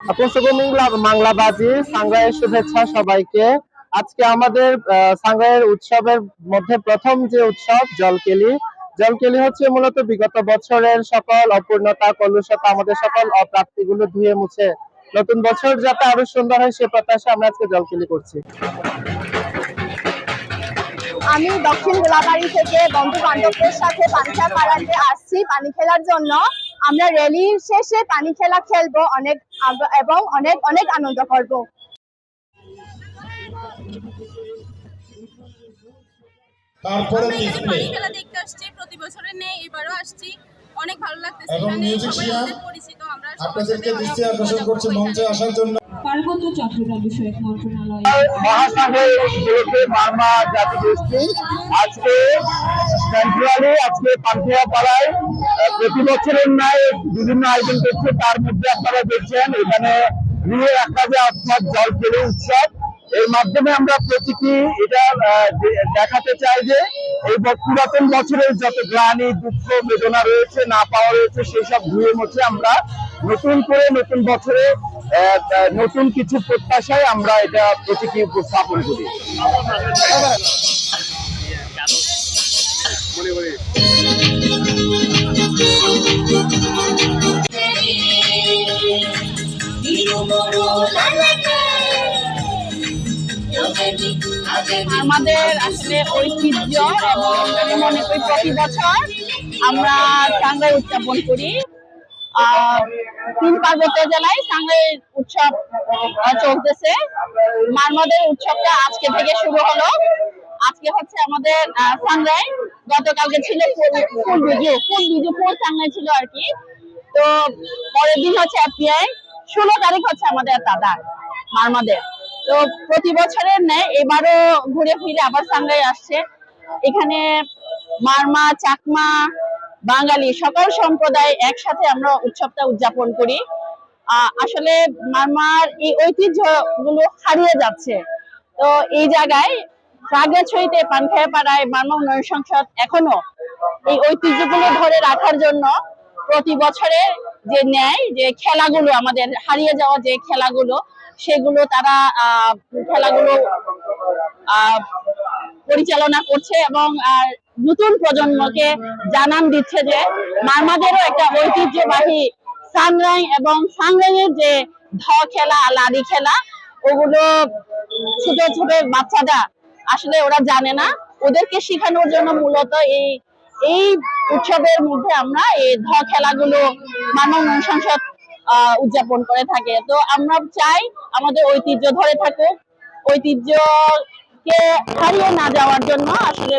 পুষ্পমিংলা বাংলাবাজি সাংগ্রায়ের শুভেচ্ছা সবাইকে। আজকে আমাদের আহ, সাংগ্রায়ের উৎসবের মধ্যে প্রথম যে উৎসব জলকেলি। জলকেলি হচ্ছে মূলত বিগত বছরের সকল অপূর্ণতা কলুষতা আমাদের সকল অপ্রাপ্তিগুলো ধুয়ে মুছে। নতুন বছর যাতে আরও সুন্দর হয় সে প্রত্যাশা আমরা আজকে জলকেলি করছি। আমি দক্ষিণ গোলাবাড়ি থেকে বন্ধু বান্ধবদের সাথে পানিখা পাড়াতে আসছি পানি খেলার জন্য। আমরা র্যালির শেষে পানি খেলা খেলব অনেক এবং অনেক অনেক আনন্দ করব। তারপরে পানি খেলা দেখতে আসছি প্রতি নেই এবারও আসছি। অনেক ভালো লাগতেছে এবং এখানে সবাই আমাদের পরিচিত আমরা আপনাদেরকে দৃষ্টি আকর্ষণ মজা মঞ্চে আসার জন্য। পার্বত্য চট্টগ্রাম বিষয়ক মন্ত্রণালয়। মহাসাগর বার্মা জাতি গোষ্ঠী আজকে সেন্ট্রালি আজকে পান্থিয়া পাড়ায় প্রতি বছরের ন্যায় বিভিন্ন আয়োজন করছে। তার মধ্যে আপনারা দেখছেন, এখানে রিয়ে আকাজে অর্থাৎ জল কেলি উৎসব, এর মাধ্যমে আমরা প্রতীকী এটা দেখাতে চাই যে এই পুরাতন বছরের যত গ্লানি, দুঃখ, বেদনা রয়েছে, না পাওয়া রয়েছে, সেই সব ধুয়ে মুছে আমরা নতুন করে নতুন বছরে নতুন কিছু প্রত্যাশায় আমরা এটা প্রতীকী উপস্থাপন করি। আমাদের আসলে ঐতিহ্য এবং মনে করি প্রতি বছর আমরা টাঙ্গাই উদযাপন করি। তিন পার্বত্য জেলায় টাঙ্গাই উৎসব চলতেছে। মারমাদের উৎসবটা আজকে থেকে শুরু হলো। আজকে হচ্ছে আমাদের সানরাই গতকালকে ছিল ফুল- বিজু ফুল বিজু ফুল সানরাই ছিল আর কি। তো পরের দিন হচ্ছে এপিআই ষোলো তারিখ হচ্ছে আমাদের দাদা, মারমাদের। তো প্রতি বছরের ন্যায় এবারও ঘুরে ফিরে আবার সাংগাই আসছে। এখানে মারমা, চাকমা, বাঙালি সকল সম্প্রদায় একসাথে আমরা উৎসবটা উদযাপন করি। আসলে মারমার এই ঐতিহ্যগুলো হারিয়ে যাচ্ছে। তো এই জায়গায় খাগড়াছড়িতে পানখায়া পাড়ায় মারমা উন্নয়ন সংসদ এখনও। এই ঐতিহ্যগুলো ধরে রাখার জন্য প্রতি বছরে যে ন্যায়, যে খেলাগুলো, আমাদের হারিয়ে যাওয়া যে খেলাগুলো, সেগুলো তারা খেলাগুলো পরিচালনা করছে এবং নতুন প্রজন্মকে জানান দিচ্ছে যে মারমাদেরও একটা ঐতিহ্যবাহী সানরাই এবং সানরাইয়ের যে ধ খেলা, লাড়ি খেলা, ওগুলো ছোট ছোট বাচ্চারা আসলে ওরা জানে না। ওদেরকে শেখানোর জন্য মূলত এই এই উৎসবের মধ্যে আমরা এই ধ খেলাগুলো মানব সংসদ উদযাপন করে থাকে। তো আমরা চাই আমাদের ঐতিহ্য ধরে থাকুক। ঐতিহ্যকে হারিয়ে না যাওয়ার জন্য আসলে